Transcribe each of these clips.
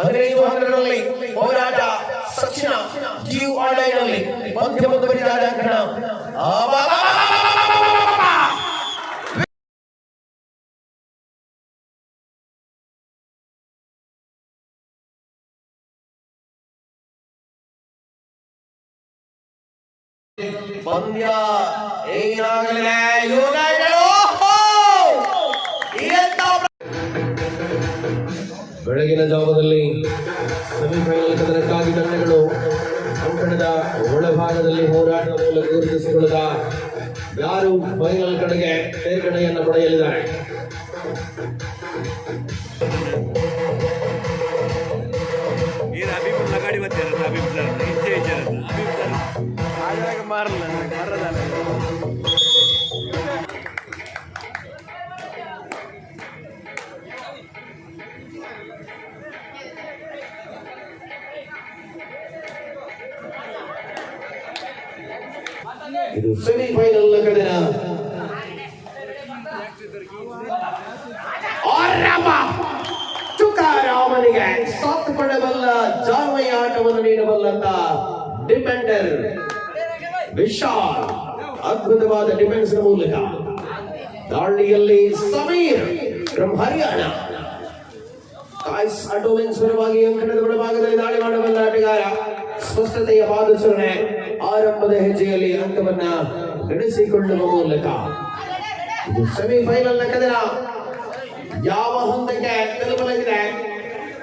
ಹದಿನೈದು ಹನ್ನೆರಡರಲ್ಲಿ ಹೋರಾಟ ಸಚಿನ ಜೀವ್ ಆಡೈನಲ್ಲಿ ಮಧ್ಯ ಮುಂದುವರಿದಾದ ಅಂಕಣ ಪಂದ್ಯ ಏನಾಗಲಿದೆ ಬೆಳಗಿನ ಜಾವದಲ್ಲಿ ಸೆಮಿಫೈನಲ್ ಕದನಕ್ಕಾಗಿ ತಂಡಗಳು ಅಂಕಣದ ಒಳಭಾಗದಲ್ಲಿ ಹೋರಾಟದ ಮೂಲಕ ಗುರುತಿಸಿಕೊಳ್ಳದ ಯಾರು ಫೈನಲ್ ಕಡೆಗೆ ತೇರ್ಗಡೆಯನ್ನು ಪಡೆಯಲಿದ್ದಾರೆ? ये ಇದು. ಸೆಮಿಫೈನಲ್ ಆರಮ್ಮ ತುಕಾರಾಮನಿಗೆ ಸಾಥ್ ಪಡಬಲ್ಲ ಜಾನ್ಮಯ ಆಟವನ್ನು ನೀಡಬಲ್ಲಂತ ಡಿಪೆಂಡರ್ ವಿಶಾಲ್, ಅದ್ಭುತವಾದ ಡಿಫೆನ್ಸ್ ಮೂಲಕ. ದಾಳಿಯಲ್ಲಿ ಸಮೀರ್ ಫ್ರಮ್ ಹರಿಯಾಣ. ಕಾಯ್ಸ್ ಅಟೋಲೆನ್ಸ್ ಪರವಾಗಿ ಅಂಕಣದ ಭಾಗದಲ್ಲಿ ದಾಳಿ ಮಾಡಬಲ್ಲ ಆಟಗಾರ. ಸ್ಪಷ್ಟತೆಯ ಪಾದಚರಣೆ. ಆರಂಭದ ಹೆಜ್ಜೆಯಲ್ಲಿ ಅಂಕವನ್ನ ಗಳಿಸಿಕೊಳ್ಳುವ ಮೂಲಕ ಇದು ಸೆಮಿಫೈನಲ್ ಕದನ. ಯಾವ ಹಂತಕ್ಕೆ ತಲುಪಲಾಗಿದೆ?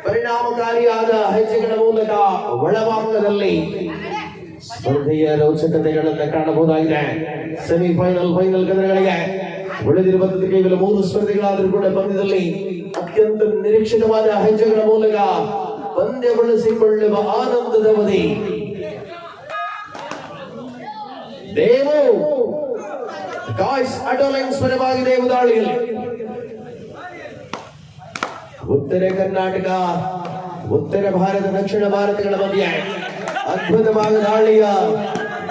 ಪರಿಣಾಮಕಾರಿಯಾದ ಹೆಜ್ಜೆಗಳ ಮೂಲಕ ಒಳಭಾಗದಲ್ಲಿ ಸ್ಪರ್ಧೆಯ ರೋಚಕತೆಗಳನ್ನು ಕಾಣಬಹುದಾಗಿದೆ. ಸೆಮಿಫೈನಲ್ ಫೈನಲ್ ಕದನಗಳಿಗೆ ಉಳಿದಿರುವಂತಹ ಕೇವಲ ಮೂರು ಸ್ಪರ್ಧೆಗಳಾದರೂ ಕೂಡ ಪಂದ್ಯದಲ್ಲಿ ಅತ್ಯಂತ ನಿರೀಕ್ಷಿತವಾದ ಹೆಜ್ಜೆಗಳ ಮೂಲಕ ಪಂದ್ಯಗೊಳಿಸಿಕೊಳ್ಳುವ ಆನಂದದ ಅವಧಿ. ದೇವು. ಗಾಯ್ಸ್ ಅಟೋಲೈನ್ಸ್ ಪರವಾಗಿದೆ ಉದಾಳಿಯಲ್ಲಿ ಉತ್ತರ ಕರ್ನಾಟಕ, ಉತ್ತರ ಭಾರತ, ದಕ್ಷಿಣ ಭಾರತಗಳ ಮಧ್ಯೆ ಅದ್ಭುತವಾದ ದಾಳಿಯ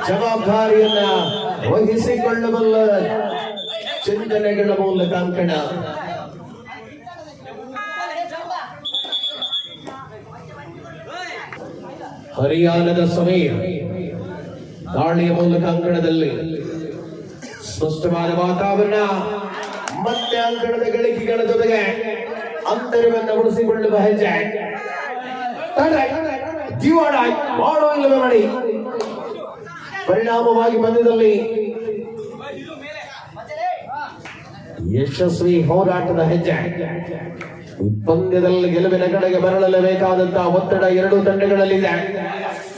ಜವಾಬ್ದಾರಿಯನ್ನ ವಹಿಸಿಕೊಳ್ಳಬಲ್ಲ ಚಿಂತನೆಗಳ ಮೂಲಕ ಅಂಕಣ. ಹರಿಯಾಣದ ಸಮಯ ದಾಳಿಯ ಮೂಲಕ ಅಂಕಣದಲ್ಲಿ ಸ್ಪಷ್ಟವಾದ ವಾತಾವರಣ, ಮತ್ತೆ ಅಂಕಣದ ಗಳಿಕೆಗಳ ಜೊತೆಗೆ ಅಂತರವನ್ನು ಉಳಿಸಿಕೊಳ್ಳುವ ಹೆಜ್ಜೆ. ಜೀವಾಡ ಮಾಡೋ ಇಲ್ಲವೇ ಮಾಡಿ. ಪರಿಣಾಮವಾಗಿ ಬಂದಿದ್ದಲ್ಲಿ ಯಶಸ್ವಿ ಹೋರಾಟದ ಹೆಜ್ಜೆ. ಪಂದ್ಯದಲ್ಲಿ ಗೆಲುವಿನ ಕಡೆಗೆ ಬರಳಲೇಬೇಕಾದಂತಹ ಒತ್ತಡ ಎರಡೂ ತಂಡಗಳಲ್ಲಿದೆ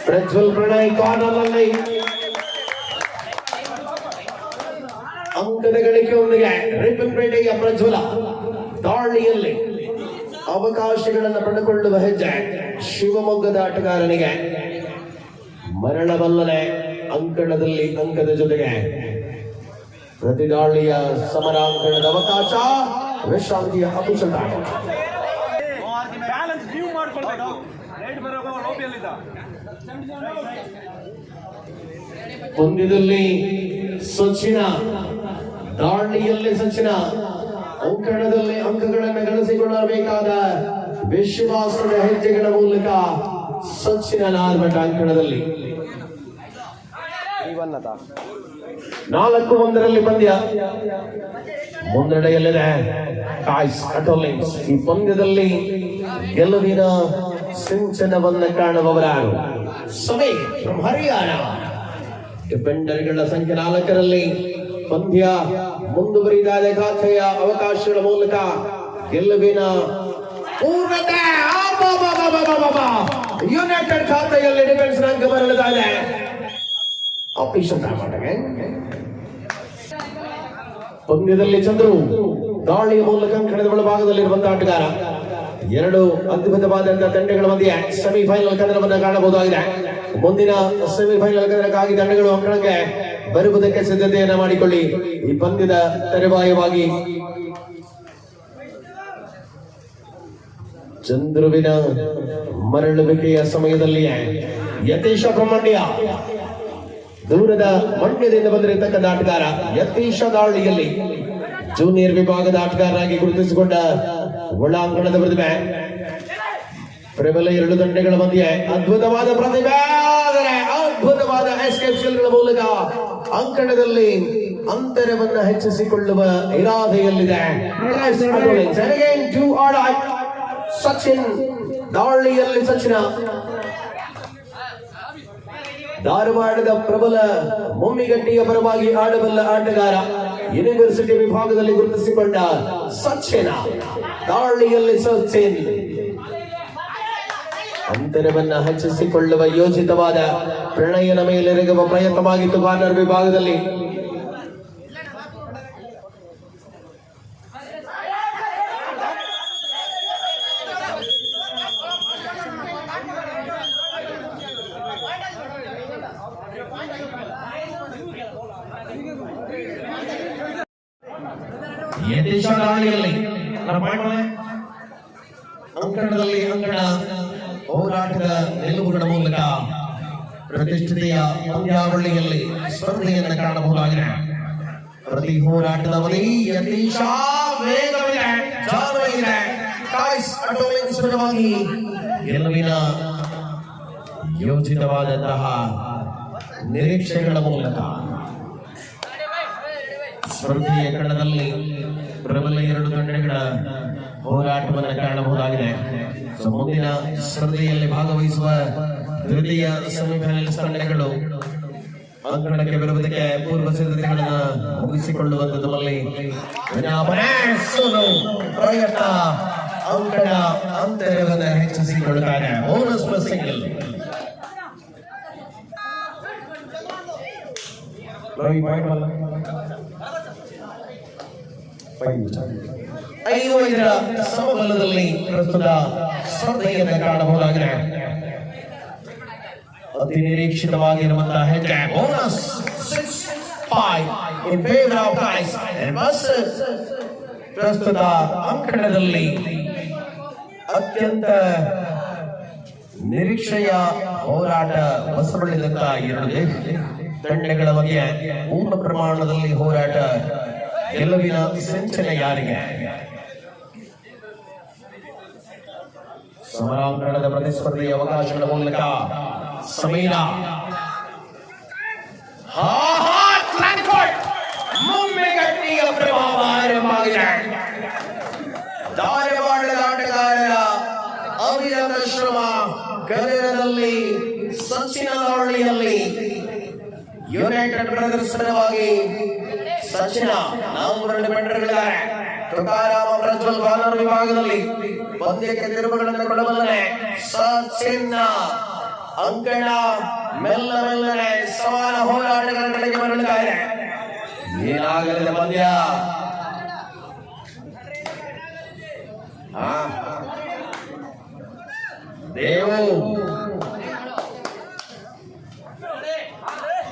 ಪ್ರಜ್ವಲ್ ಪ್ರಣಯ್ ಕಾರ್ನರ್ನಲ್ಲಿ ಅಂಕದ ಅವನಿಗೆ ರಿಪ್ಪನ್ಪೇಟೆಯ ಪ್ರಜ್ವಲ ದಾಳಿಯಲ್ಲಿ ಅವಕಾಶಗಳನ್ನು ಪಡೆದುಕೊಳ್ಳುವ ಹೆಜ್ಜೆ ಶಿವಮೊಗ್ಗದ ಆಟಗಾರನಿಗೆ. ಮರಣವಲ್ಲದೆ ಅಂಕಣದಲ್ಲಿ ಅಂಕದ ಜೊತೆಗೆ ಪ್ರತಿ ದಾಳಿಯ ಸಮರಾಂಕಣದ ಅವಕಾಶ ವಿಶ್ರಾಂತಿಯ ಅಪುಷಣ ಪಂದ್ಯದಲ್ಲಿ ಸಚಿನ ದಾಳಿಯಲ್ಲಿ ಸಚಿನ ಅಂಕಣದಲ್ಲಿ ಅಂಕಗಳನ್ನು ಗಳಿಸಿಕೊಳ್ಳಬೇಕಾದ ವಿಶ್ವಾಸದ ಹೆಜ್ಜೆಗಳ ಮೂಲಕ ಸಚಿನ ನಾಲ್ಮಠ ಅಂಕಣದಲ್ಲಿ. ನಾಲ್ಕು ಒಂದರಲ್ಲಿ ಪಂದ್ಯ. ಮುನ್ನಡೆಯಲ್ಲಿದೆ. ಕಾಯ್ಸ್ ಅಟೋಲಿಂಗ್ಸ್ ಈ ಪಂದ್ಯದಲ್ಲಿ ಗೆಲುವಿನ ಸಿಂಚನವನ್ನ ಕಾಣುವವರಾರು. ಸಮೇ ಫ್ರಮ್ ಹರಿಯಾಣ ಡಿಪೆಂಡರ್ಗಳ ಸಂಖ್ಯೆ ನಾಲ್ಕರಲ್ಲಿ. ಪಂದ್ಯ ಮುಂದುವರಿದ ಖಾತೆಯ ಅವಕಾಶಗಳ ಮೂಲಕ ಗೆಲುವಿನ ಪೂರ್ಣತೆ. ಯುನೈಟೆಡ್ ಖಾತೆಯಲ್ಲಿ ಡಿಫೆನ್ಸ್ ಅಂಕ ಬರಲಿದ್ದಾರೆ ಆಪರೇಷನ್ ಮಾಡಗೆ ಪಂದ್ಯದಲ್ಲಿ ಚಂದ್ರು ದಾಳಿಯ ಮೂಲಕ ಕಣದ ಒಳಭಾಗದಲ್ಲಿರುವಂತಹ ಆಟಗಾರ. ಎರಡು ಅದ್ಭುತವಾದಂತಹ ತಂಡಗಳ ಮಧ್ಯೆ ಸೆಮಿಫೈನಲ್ ಕದನವನ್ನು ಕಾಣಬಹುದಾಗಿದೆ. ಮುಂದಿನ ಸೆಮಿಫೈನಲ್ ಕದನಕ್ಕಾಗಿ ತಂಡಗಳು ಅಂಕಣಕ್ಕೆ ಬರುವುದಕ್ಕೆ ಸಿದ್ಧತೆಯನ್ನ ಮಾಡಿಕೊಳ್ಳಿ. ಈ ಪಂದ್ಯದ ತರುವಾಯವಾಗಿ ಚಂದ್ರುವಿನ ಮರಳುವಿಕೆಯ ಸಮಯದಲ್ಲಿ ಯತೀಶ ಬ್ರಹ್ಮಣ್ಯ ದೂರದ ಮಂಡ್ಯದಿಂದ ಬಂದಿರತಕ್ಕಂಥ ಆಟಗಾರ ಯತೀಶ ದಾಳಿಯಲ್ಲಿ ಜೂನಿಯರ್ ವಿಭಾಗದ ಆಟಗಾರರಾಗಿ ಗುರುತಿಸಿಕೊಂಡ ಒಳಾಂಗಣದ ಪ್ರತಿಭೆ. ಪ್ರಬಲ ಎರಡು ದಂಡೆಗಳ ಮಧ್ಯೆ ಅದ್ಭುತವಾದ ಪ್ರತಿಭೆ ಅದ್ಭುತವಾದ ಮೂಲಕ ಅಂಕಣದಲ್ಲಿ ಅಂತರವನ್ನು ಹೆಚ್ಚಿಸಿಕೊಳ್ಳುವ ಇರಾದೆಯಲ್ಲಿದೆ. ಸಚಿನ್ ದಾಳಿಯಲ್ಲಿ ಸಚಿನ. ಧಾರವಾಡದ ಪ್ರಬಲ ಮೊಮ್ಮಿಗಟ್ಟಿಯ ಪರವಾಗಿ ಆಡಬಲ್ಲ ಆಟಗಾರ ಯೂನಿವರ್ಸಿಟಿ ವಿಭಾಗದಲ್ಲಿ ಗುರುತಿಸಿಕೊಂಡ ಸಚಿನ. ದಾಳಿಯಲ್ಲಿ ಸಚಿನ್. ಅಂತರವನ್ನ ಹೆಚ್ಚಿಸಿಕೊಳ್ಳುವ ಯೋಜಿತವಾದ ಪ್ರಣಯನ ಮೇಲೆರಗುವ ಪ್ರಯತ್ನವಾಗಿತ್ತು ಕಾರ್ನರ್ ವಿಭಾಗದಲ್ಲಿ. ಯತೀಶ ದಾಳಿಯಲ್ಲಿ ಅಂಕಣದಲ್ಲಿ ಅಂಕಣ ಹೋರಾಟದ ನಿಲುವುಗಳ ಮೂಲಕ ಪ್ರತಿಷ್ಠಿತೆಯ ಪಂದ್ಯಾವಳಿಯಲ್ಲಿ ಸ್ಪರ್ಧೆಯನ್ನು ಕಾಣಬಹುದಾಗಿದೆ. ಪ್ರತಿ ಹೋರಾಟದ ಗೆಲುವಿನ ಯೋಜಿತವಾದಂತಹ ನಿರೀಕ್ಷೆಗಳ ಮೂಲಕ ಸ್ಪರ್ಧೆಯ ಕಣದಲ್ಲಿ ಪ್ರಬಲ ಎರಡು ತಂಡಗಳ ಹೋರಾಟವನ್ನು ಕಾಣಬಹುದಾಗಿದೆ. ಮುಂದಿನ ಸ್ಪರ್ಧೆಯಲ್ಲಿ ಭಾಗವಹಿಸುವ ದ್ವಿತೀಯ ಸೆಮಿಫೈನಲ್ ತಂಡಗಳು ಅಂಕಣಕ್ಕೆ ಬರುವುದಕ್ಕೆ ಪೂರ್ವ ಸಿದ್ಧತೆಗಳನ್ನು ಮುಗಿಸಿಕೊಳ್ಳುವಂತದ್ರಲ್ಲಿ ವಿಜ್ಞಾಪನೆ ಸೋಲು ಪ್ರಯತ್ನ ಅಂಕಣ ಅಂತರವನ್ನು ಹೆಚ್ಚಿಸಿಕೊಳ್ಳುತ್ತಾರೆ ಪ್ಲಸ್ ಸಿಂಗಲ್ ಐದು ಐದರ ಸಮಬಲದಲ್ಲಿ ಪ್ರಸ್ತುತ ಸ್ಪರ್ಧೆಯನ್ನು ಕಾಣಬಹುದಾಗಿದೆ. ಅತಿ ನಿರೀಕ್ಷಿತವಾಗಿರುವಂತಹ ಹೆಜ್ಜೆ ಬೋನಸ್ ಬಸ್ ಪ್ರಸ್ತುತ ಅಂಕಣದಲ್ಲಿ ಅತ್ಯಂತ ನಿರೀಕ್ಷೆಯ ಹೋರಾಟ ಹೊಸಬಳ್ಳಿದಂತ ಎರಡು ತಂಡಗಳ ಬಗ್ಗೆ ಪೂರ್ಣ ಪ್ರಮಾಣದಲ್ಲಿ ಹೋರಾಟ ಗೆಲುವಿನ ಸಂಚನೆ ಯಾರಿಗೆ? ಸಮರಾಂಗಣದ ಪ್ರತಿಸ್ಪರ್ಧೆಯ ಅವಕಾಶಗಳ ಮೂಲಕ ಸಮೀರ. ಮುಮ್ಮೆಗಟ್ಟಿಯ ಪ್ರಭಾವ ಆರಂಭವಾಗಿದೆ. ಧಾರವಾಡದ ಆಟಗಾರರ ಅವಿರತ ಶ್ರಮ ಕಲಿರದಲ್ಲಿ ಸಚಿನ ದಾಳಿಯಲ್ಲಿ ಯುನೈಟೆಡ್ ಪ್ರದರ್ಶನವಾಗಿ ಸಚಿನ ಎರಡು ಬೆಂಡರ್ಗಳಿದ್ದಾರೆ ತುಕಾರಾಮ ಪ್ರಜ್ವಲ್ ಬಾಲರ್ ವಿಭಾಗದಲ್ಲಿ ಪಂದ್ಯಕ್ಕೆ ತಿರುವುಗಳನ್ನು ಕೊಡಬಲ್ಲನೆ ಸಚಿನ್ನ ಅಂಕಣ ಮೆಲ್ಲ ಮೆಲ್ಲನೆ ಸಮಾನ ಹೋರಾಟಗಳ ಕಡೆಗೆ ಬರಲಿದ್ದಾರೆ ಏನಾಗಲಿದೆ ಪಂದ್ಯ? ದೇವು?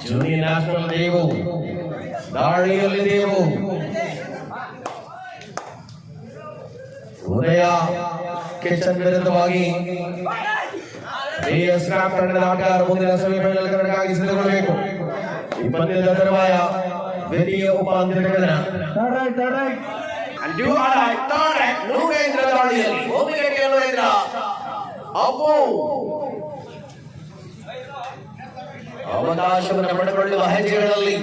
Junior national Devu. ದಾಳಿಯಲ್ಲಿ ದೇವು. ಉದಯ ಕಿಚನ್ ವಿರುದ್ಧವಾಗಿ ಎಸ್ ಕ್ರಾಪ್ ತಂಡದ ಆಟಗಾರ ಮುಂದಿನ ಸೆಮಿಫೈನಲ್ ಕನ್ನಡಕ್ಕಾಗಿ ಸಿದ್ಧಗೊಳ್ಳಬೇಕು. ಈ ತರುವಾಯ ದ್ವಿತೀಯ ಉಪಾಂತ್ಯಗಳ ನೂರೇಂದ್ರ ದಾಳಿಯಲ್ಲಿ. ಒಮ್ಮಿಗೆ ನೂರೇಂದ್ರ ಅಪ್ಪು. ಅವಕಾಶವನ್ನು ಪಡೆದುಕೊಳ್ಳುವ ಹೆಜ್ಜೆಗಳಲ್ಲಿ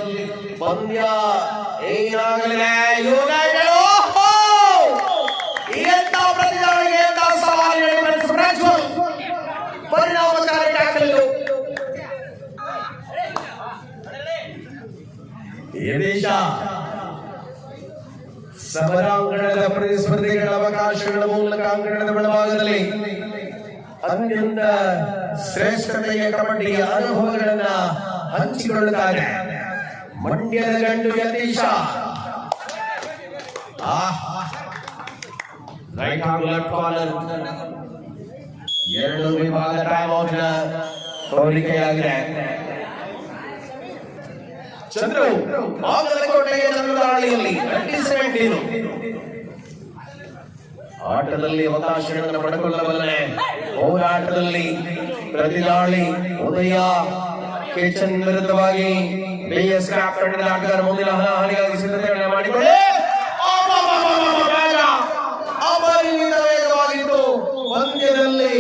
ಪಂದ್ಯ ಏನಾಗಲಿದೆ? ಯುನೈಟೆಡ್ ಯದೇಶ ಸಮರಾಂಗಣದ ಪ್ರತಿಸ್ಪರ್ಧಿಗಳ ಅವಕಾಶಗಳ ಮೂಲಕ ಅಂಗಣದ ಬೆಳಭಾಗದಲ್ಲಿ ಅತ್ಯಂತ ಶ್ರೇಷ್ಠತೆಯ ಕಬಡ್ಡಿಯ ಅನುಭವಗಳನ್ನ ಹಂಚಿಕೊಳ್ಳುತ್ತಾರೆ. ಮಂಡ್ಯದ ಗಂಡು ಯತೀಶ. ರೈಟ್ ಹಾಗೂ ಕಾಲರ್ ಎರಡು ವಿಭಾಗ ಟೈಮ್ ಔಟ್ ಹೋಲಿಕೆಯಾಗಿದೆ ಚಂದ್ರು ಬಾಗಲಕೋಟೆಯ ಚಂದ್ರದಾಳಿಯಲ್ಲಿ ಸೆವೆಂಟೀನು ಆಟದಲ್ಲಿ ಅವಕಾಶಗಳನ್ನು ಪಡೆದುಕೊಳ್ಳಬಲ್ಲೆ ಹೋರಾಟದಲ್ಲಿ ಪ್ರತಿದಾಳಿ ಉದಯ ಕೇಚನ್ ವಿರುದ್ಧವಾಗಿ ಬಿಎಸ್ ಕ್ಯಾಪ್ಟನ್ ಆಟಗಾರ ಮುಂದಿನ ಹಾನಿಗಾಗಿ ಸಿದ್ಧತೆಗಳನ್ನು ಮಾಡಿಕೊಳ್ಳಿ ಅಪರಿಮಿತ ವೇಗವಾಗಿತ್ತು ಪಂದ್ಯದಲ್ಲಿ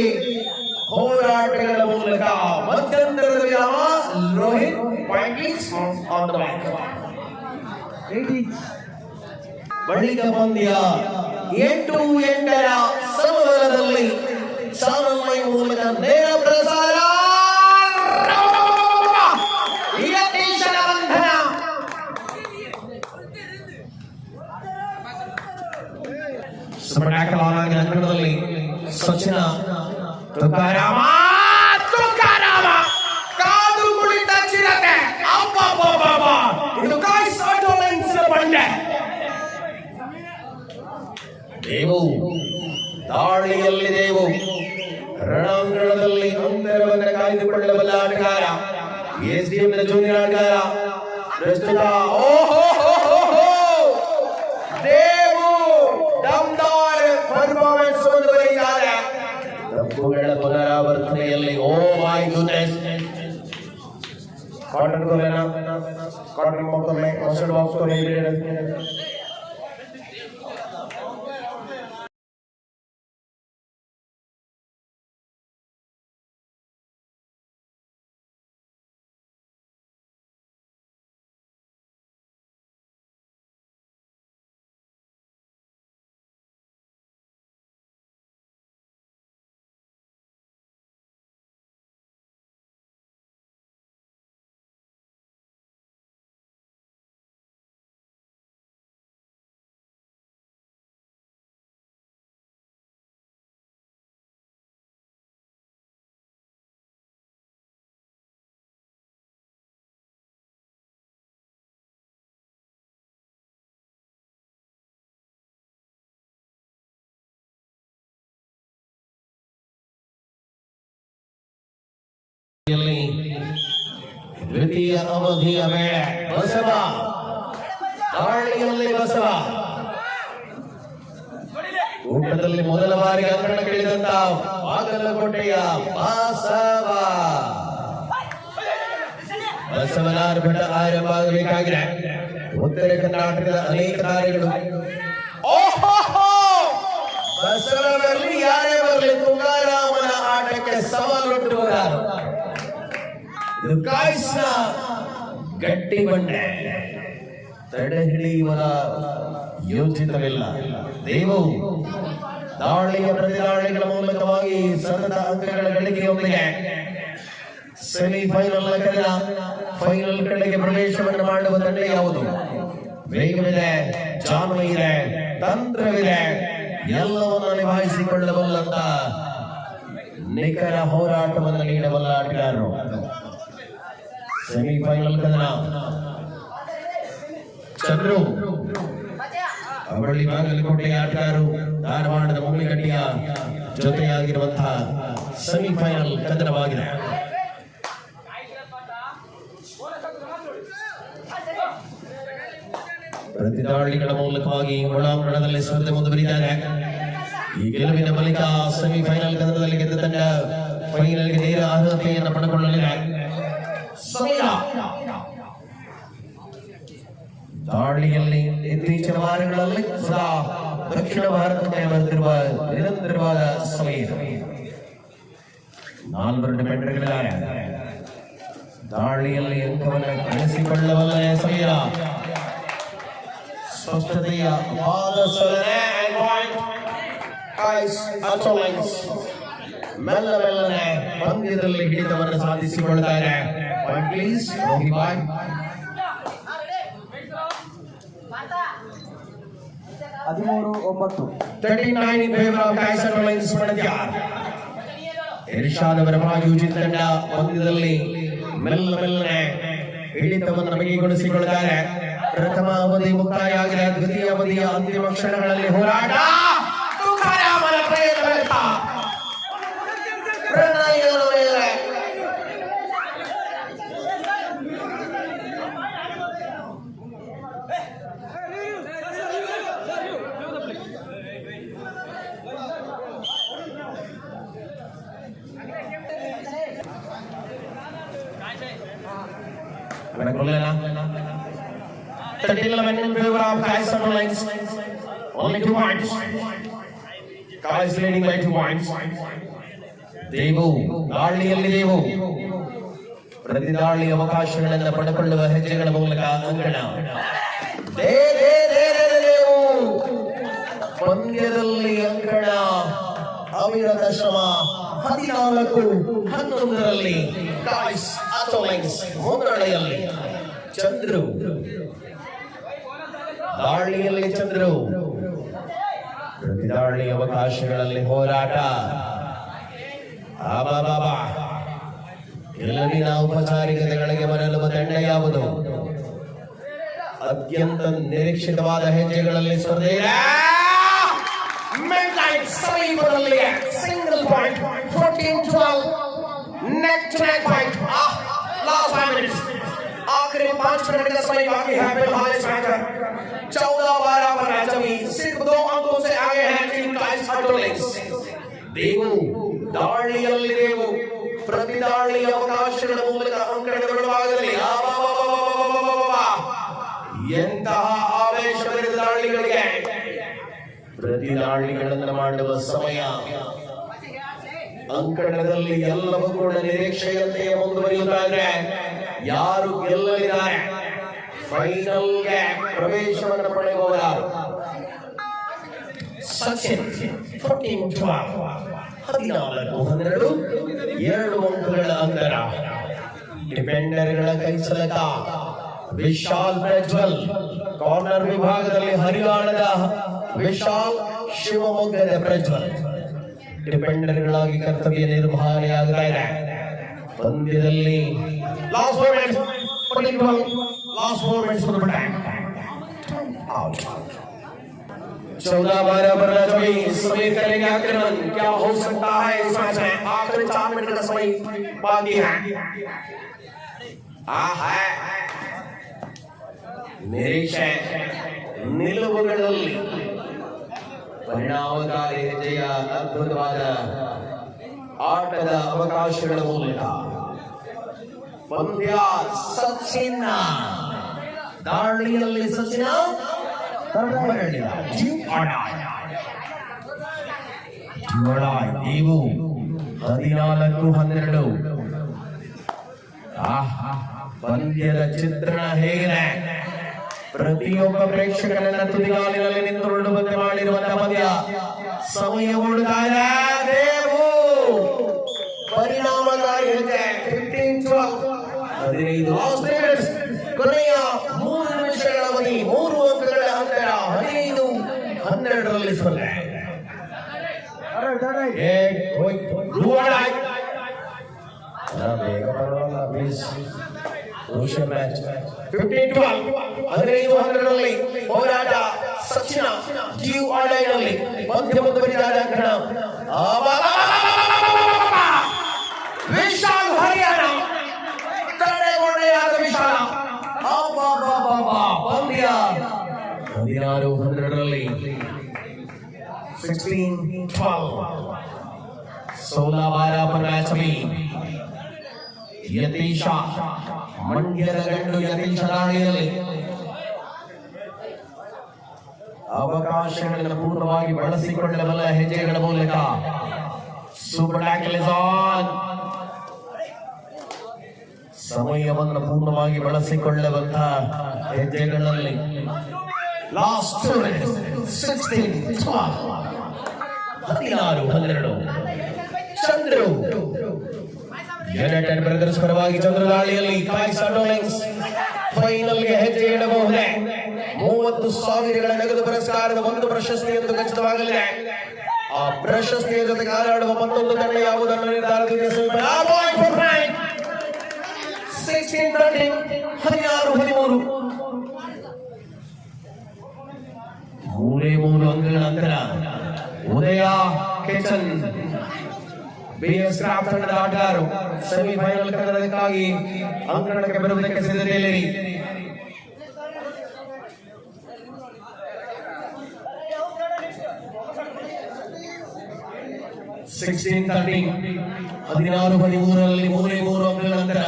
ಹೋರಾಟಗಳ ಮೂಲಕ ಮಧ್ಯಂತರದ ವಿರಾಮ Rohit point on the back ಬಳಿಕ ಪಂದ್ಯ ಎಂಟು ಎಂಟರ ಸಮಬಲದಲ್ಲಿ ಚಾನಲ್ ಲೈನ್ ಮೂಲಕ ನೇರ ಪ್ರಸಾರ. ಯತೀಶನ ಬಂಧನ. ಸ್ಮರಣಾಕಲಾಗಿನ ಅಂಕಣದಲ್ಲಿ ಸಚಿನ ತುಕಾರಾಮ ತುಕಾರಾಮ. ದೇವು ದಾಳಿಯಲ್ಲಿ ದೇವು ರಣಾಂಗಣದಲ್ಲಿ ಅಂತರವನ್ನು ಕಾಯ್ದುಕೊಳ್ಳಬಲ್ಲ ಆಟಗಾರ ಎಸ್ ಡಿ ಜೂನಿಯರ್ ಆಟಗಾರ ಪ್ರಸ್ತುತ ಓಹೋ ದೇವು ದಮ್ದಾರ್ ಪರ್ಫಾರ್ಮೆನ್ಸ್ ಮುಂದುವರಿದ್ದಾರೆ ತಪ್ಪುಗಳ ಪುನರಾವರ್ತನೆಯಲ್ಲಿ ಓ ಮೈ ಗುಡ್ನೆಸ್ ಕಾಟನ್ ಕೊಲೆನ ಕಾಟನ್ ಮಕ್ಕಳೇ ಮಸ್ಟರ್ಡ್ ಬಾಕ್ಸ್ ಕೊಲೆ ದ್ವಿತೀಯ ಅವಧಿಯ ವೇಳೆ ಬಸವ. ದಾಳಿಯಲ್ಲಿ ಬಸವ. ಊಟದಲ್ಲಿ ಮೊದಲ ಬಾರಿಗೆ ಅಂಕಣಕ್ಕಿಳಿದಂತ ಬಾಗಲಕೋಟೆಯ ಬಸವ. ಬಸವನಾರ್ಭಟ ಆರಂಭವಾಗಬೇಕಾಗಿದೆ ಉತ್ತರ ಕರ್ನಾಟಕದ ಅನೇಕ ತಾರೆಗಳು. ಬಸವನಲ್ಲಿ ಯಾರೇ ಬರಲಿ ತುಕಾರಾಮನ ಆಟಕ್ಕೆ ಸವಾಲೊಡ್ಡುವರಾರು ಇದು ಕಾಯ್ಸ್ನ ಗಟ್ಟಿ ಬಂಡೆ ತಡೆ ಹಿಡಿಯುವ ಯೋಚಿತವಿಲ್ಲ. ದೇವವು ದಾಳಿಯ ಪ್ರತಿದಾಳಿಗಳ ಮೂಲಕವಾಗಿ ಸತತ ಅಂಕಗಳ ಗಳಿಕೆಯೊಂದಿಗೆ ಸೆಮಿಫೈನಲ್ ಕರೆದ ಫೈನಲ್ ಕಡೆಗೆ ಪ್ರವೇಶವನ್ನು ಮಾಡುವ ತಂಡ ಯಾವುದು? ವೇಗವಿದೆ ಜಾನು ಇದೆ ತಂತ್ರವಿದೆ, ಎಲ್ಲವನ್ನು ನಿಭಾಯಿಸಿಕೊಳ್ಳಬಲ್ಲಂತ ನಿಖರ ಹೋರಾಟವನ್ನು ನೀಡಬಲ್ಲ ಆಟಗಾರರು. ಸೆಮಿಫೈನಲ್ ಕದನ ಚಂದ್ರು ಅವರಲ್ಲಿ ಬಾಗಲಕೋಟೆಯ ಆಟಗಾರರು ಧಾರವಾಡದ ಮುಮ್ಮಿಗಟ್ಟಿಯ ಜೊತೆಯಾಗಿರುವಂತಹ ಸೆಮಿಫೈನಲ್ ಕದನವಾಗಿದೆ. ಪ್ರತಿದಾಳಿಗಳ ಮೂಲಕವಾಗಿ ಒಳಾಂಗಣದಲ್ಲಿ ಸ್ಪರ್ಧೆ ಮುಂದುವರಿದ್ದಾರೆ ಈ ಗೆಲುವಿನ ಬಳಿಕ ಸೆಮಿಫೈನಲ್ ಕದನದಲ್ಲಿ ಗೆದ್ದ ತಂಡ ಫೈನಲ್ಗೆ ನೇರ ಅರ್ಹತೆಯನ್ನು ಪಡೆದುಕೊಳ್ಳಲಿದೆ ಸಮಯ ದಾಳಿಯಲ್ಲಿ ಇತ್ತೀಚಿನ ವಾರಗಳಲ್ಲಿ ಸದಾ ದಕ್ಷಿಣ ಭಾರತಕ್ಕೆ ಬರುತ್ತಿರುವ ನಿರಂತರವಾದ ಸಮಯ ಇದು. ನಾಲ್ವರು ಡಿಪೆಂಡರ್ಗಳಿದ್ದಾರೆ ದಾಳಿಯಲ್ಲಿ ಅಂಕವನ್ನು ಗಳಿಸಿಕೊಳ್ಳಬಲ್ಲ ಸಮಯ ಸ್ಪಷ್ಟತೆಯ ಅಪಾರ ಸಲಹೆ and point. Guys, that's all lines. ಮೆಲ್ಲ ಮೆಲ್ಲನೆ ಪಂದ್ಯದಲ್ಲಿ ಹಿಡಿತವನ್ನು ಸಾಧಿಸಿಕೊಳ್ತಾರೆ Point please, ಹೋಗಿ ಬಾಯ್ ಹದಿಮೂರು ಒಂಬತ್ತು 39 in favor of Guys and Lines ಪಡೆದ್ಯ Irshad ಅವರ ಪ್ರಾಯೋಜಿತ ತಂಡ ಪಂದ್ಯದಲ್ಲಿ ಮೆಲ್ಲ ಮೆಲ್ಲನೆ ಹಿಡಿತವನ್ನು ನಮಗೆಗೊಳಿಸಿಕೊಳ್ಳುತ್ತಾರೆ ಪ್ರಥಮ ಅವಧಿ ಮುಕ್ತಾಯ ಆಗಿದೆ. ದ್ವಿತೀಯ ಅವಧಿಯ ಅಂತಿಮ ಕ್ಷಣಗಳಲ್ಲಿ ಹೋರಾಟ. ಅನಕಗೊಳ್ಳನ ಟೆನ್ಮೆಂಟ್ ಫೇವರ್ ಆಫ್ ಕಾಯ್ ಸಟೋಲೈನ್ಸ್ ವಳಿತು ಮಾಡಿದ ಕಾಯ್ ಸ್ಲೇಡಿಂಗ್ ಬೈ ಟು ಪಾಯಿಂಟ್ಸ್ ದೇವು ನಾಳೆಯಲ್ಲಿದೆಯೋ ಪ್ರತಿರಾಳಿ ಅವಕಾಶಗಳನ್ನ ಪಡೆಕೊಳ್ಳುವ ಹೆಚ್ಚಗಳ ಮೂಲಕ ಕಾರಣಗಳಾ ದೇ ದೇ ಅಂಕಣ ಅವಿರತ ಶ್ರಮ 14ಕ್ಕೆ 11ರಲಿ ಕಾಯ್ ಆಟೋಮೈಸ್ ಮುಂದಡೆಯಲ್ಲಿ ಚಂದ್ರು. ದಾಳಿಯಲ್ಲಿ ಚಂದ್ರು. ಪ್ರತಿದಾಳಿ ಅವಕಾಶಗಳಲ್ಲಿ ಹೋರಾಟ. ಆಬಾಬಾಬಾ ಎಲ್ಲರಿನ ಉಪಚಾರಿಕತೆಗಳಿಗೆ ಬರಲು ತಂಡ ಯಾವುದು? ಅತ್ಯಂತ ನಿರೀಕ್ಷಿತವಾದ ಹೆಜ್ಜೆಗಳಲ್ಲಿ ಸ್ಪರ್ಧೆ single point fourteen twelve next track point आखिरी पांच मिनट का समय बाकी है फिलहाल इस मैच में चौदह बारह पर मैच अभी सिर्फ दो अंकों से आगे है टीम टाइस अटोलिक्स ದೇವು ದಾಳಿಯಲ್ಲಿ ದೇವು ಪ್ರತಿ ದಾಳಿ ಅವಕಾಶಗಳ ಮೂಲಕ ಅಂಕಣದ ಭಾಗದಲ್ಲಿ ಎಂತಹ ಆವೇಶಭರಿತ ದಾಳಿಗಳಿಗೆ ಪ್ರತಿ ದಾಳಿಗಳನ್ನು ಮಾಡುವ ಸಮಯ ಅಂಕಣದಲ್ಲಿ ಎಲ್ಲವೂ ಕೂಡ ನಿರೀಕ್ಷೆಯಂತೆ ಮುಂದುವರಿಯುತ್ತಾ ಇದ್ರೆ ಯಾರು ಗೆಲ್ಲಲಿದ್ದಾರೆ? ಫೈನಲ್ಗೆ ಪ್ರವೇಶವನ್ನು ಪಡೆಯುವವರು ಯಾರು ಸಚಿನ್ ಹದಿನಾಲ್ಕು, ಹನ್ನೆರಡು, ಎರಡು ಅಂಕಗಳ ಅಂತರ. ಡಿಫೆಂಡರ್ಗಳ ಕೈಸಲಕ ವಿಶಾಲ್ ಪ್ರಜ್ವಲ್ ಕಾರ್ನರ್ ವಿಭಾಗದಲ್ಲಿ ಹರಿಯಾಣದ ವಿಶಾಲ್ ಶಿವಮೊಗ್ಗದ ಪ್ರಜ್ವಲ್. ಡಿಫೆಂಡರ್ಗಳಾಗಿ ಕರ್ತವ್ಯ ನಿರ್ವಹಣೆಯಾಗಲಿದೆ ಪಂದ್ಯದಲ್ಲಿ last four minutes last four minutes out चौदह बारह पर रजवी समीर करेंगे आक्रमण क्या हो सकता है इस मैच में आखिरी चार मिनट का समय बाकी है ಆ है ನಿರೀಕ್ಷೆ ನಿಲುವುಗಳಲ್ಲಿ ಪರಿಣಾಮಕಾರಿ ಹೆಜ್ಜೆಯ ಅದ್ಭುತವಾದ ಆಟದ ಅವಕಾಶಗಳ ಮೂಲಕ ಪಂದ್ಯ ಸಚಿನ ದಾಳಿಯಲ್ಲಿ ಸಚಿನ ನೀವು ಹದಿನಾಲ್ಕು ಹನ್ನೆರಡು. ಪಂದ್ಯದ ಚಿತ್ರಣ ಹೇಗಿದೆ? ಪ್ರತಿಯೊಬ್ಬ ಪ್ರೇಕ್ಷಕರನ್ನ ತುದಿಗಾಲಿನಲ್ಲಿ ನಿಂತು ಬಂದು ಮಾಡಿರುವಂತಹ ಪಂದ್ಯ. ಸಮಯ ಓಡುತ್ತಾ. ದೇವು ಪರಿಣಾಮಕಾರಿ ಹೆಜ್ಜೆ 15-12. ಹದಿನೈದು ಕೊನೆಯ ಮೂರು ನಿಮಿಷಗಳ ಅವಧಿ ಮೂರು ಅಂಕಗಳ ಅಂತರ ಹದಿನೈದು ಹನ್ನೆರಡರಲ್ಲಿ. ಜರ ಬೇಗ ಬರೋಲ್ಲ, please. Crucial match. 15-12. ಹದಿನೈದು ಹನ್ನೆರಡರಲ್ಲಿ ಹೋರಾಟ ಸಚಿನ ಜೀವ್ ಅಂಕಣ ವಿಶಾಲ್ ಹರಿಯಾಣ ಹದಿನಾರು ಹನ್ನೆರಡರಲ್ಲಿ? ಸಿಕ್ಸ್ಟೀನ್ ಟ್ವೆಲ್ವ್ ಸೋಲಾ ಬಾರ ಪರಾಚಮಿ ಯತೀಶ, ಮಂಡ್ಯದ ಗಂಡು ಯತೀಶ ರಾಣಿಯಲ್ಲಿ. ಅವಕಾಶಗಳನ್ನು ಪೂರ್ಣವಾಗಿ ಬಳಸಿಕೊಳ್ಳಬಲ್ಲ ಹೆಜ್ಜೆಗಳ ಮೂಲಕ ಸೂಪರ್ ಸಮಯವನ್ನು ಪೂರ್ಣವಾಗಿ ಬಳಸಿಕೊಳ್ಳುವಂತಹ ಹೆಜ್ಜೆಗಳಲ್ಲಿ ಲಾಸ್ಟ್ ಸಿಕ್ಸ್ಟೀನ್ ಹದಿನಾರು, ಹನ್ನೆರಡು ಚಂದ್ರು ಯುನೈಟೆಡ್ ಬ್ರದರ್ಸ್ ಪರವಾಗಿ ಚಂದ್ರ ದಾಳಿಯಲ್ಲಿ ಕಾಯ್ಸ್ ಆಟೋಲಿಂಗ್ಸ್ ಫೈನಲ್ಗೆ ಹೆಜ್ಜೆ ಇಡಬಹುದೇ? ಮೂವತ್ತು ಸಾವಿರಗಳ ನಗದು ಪುರಸ್ಕಾರದ ಒಂದು ಪ್ರಶಸ್ತಿಯಂತೂ ಖಚಿತವಾಗಲಿದೆ. ಆ ಪ್ರಶಸ್ತಿಯ ಜೊತೆಗೆ ಆಡಾಡುವ ಮತ್ತೊಂದು ತಂಡ ಯಾವುದನ್ನು ನಿರ್ಧಾರದಿಂದ ಹದಿನಾರು, ಹದಿಮೂರು. ಮೂರೇ ಮೂರು ಅಂಕಗಳ ಅಂತರ ಉದಯ ಕಿಚನ್ ಬಿಎಸ್ ಕ್ರಾಫ್ಟ್ ತಂಡದ ಆಟಗಾರರು ಸೆಮಿಫೈನಲ್ ಕನ್ನಡಕ್ಕಾಗಿ ಅಂಕಣಕ್ಕೆ ಬರುವುದಕ್ಕೆ ಸಿದ್ಧತೆಯಲ್ಲಿ ಸಿಕ್ಸ್ಟೀನ್ ತರ್ಟೀನ್ ಹದಿನಾರು, ಹದಿಮೂರರಲ್ಲಿ ಮೂರೇ ಮೂರು ಅಂಕಗಳ ನಂತರ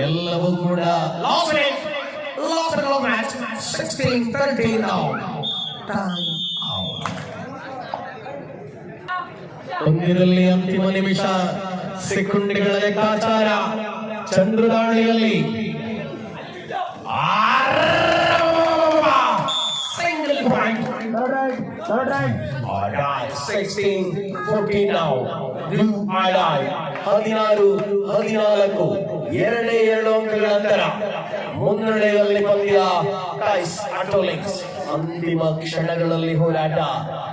ಎಲ್ಲವೂ ಕೂಡ last last match sixteen thirteen ನಾವು ಪಂದ್ಯದಲ್ಲಿ ಅಂತಿಮ ನಿಮಿಷ ಸೆಕೆಂಡ್ಗಳ ಲೆಕ್ಕಾಚಾರ ಚಂದ್ರದಾಳಿಯಲ್ಲಿ single point Third right. Third right. Alright, 16, 14 now. Blue Ally, ಹದಿನಾರು ಹದಿನಾಲ್ಕು ಎರಡೇ ಎರಡು ಅಂಕಗಳ ಅಂತರ ಮುನ್ನಡೆಯಲ್ಲಿ ಪಂದ್ಯ ಟೈಸ್ ಆಟೋಲಿಕ್ಸ್ ಅಂತಿಮ ಕ್ಷಣಗಳಲ್ಲಿ ಹೋರಾಟ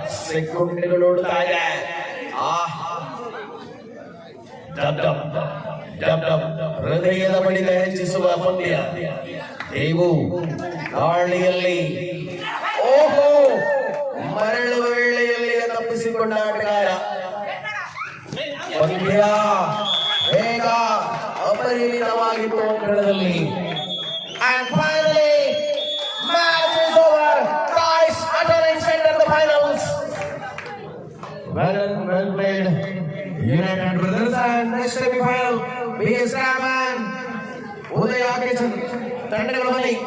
ಸೆಕೆಂಡ್ಗಳು ಓಡುತ್ತಾ ಇದೆ. ಆಹ್ ಡಬ್ ಹೃದಯದ ಬಡಿತ ಹೆಚ್ಚಿಸುವ ಪಂದ್ಯ. ದೇವು ಗಾಳಿಯಲ್ಲಿ ಓಹೋ ಮರಳು ವೇಳೆಯಲ್ಲಿ ತಪ್ಪಿಸಿಕೊಂಡ ಆಟಗಾರ. ಪಂದ್ಯ ಬೇಗ ಅಪರಿಮಿತವಾಗಿತ್ತು ಅಂಕಣದಲ್ಲಿ దండలు ఉన్నాయి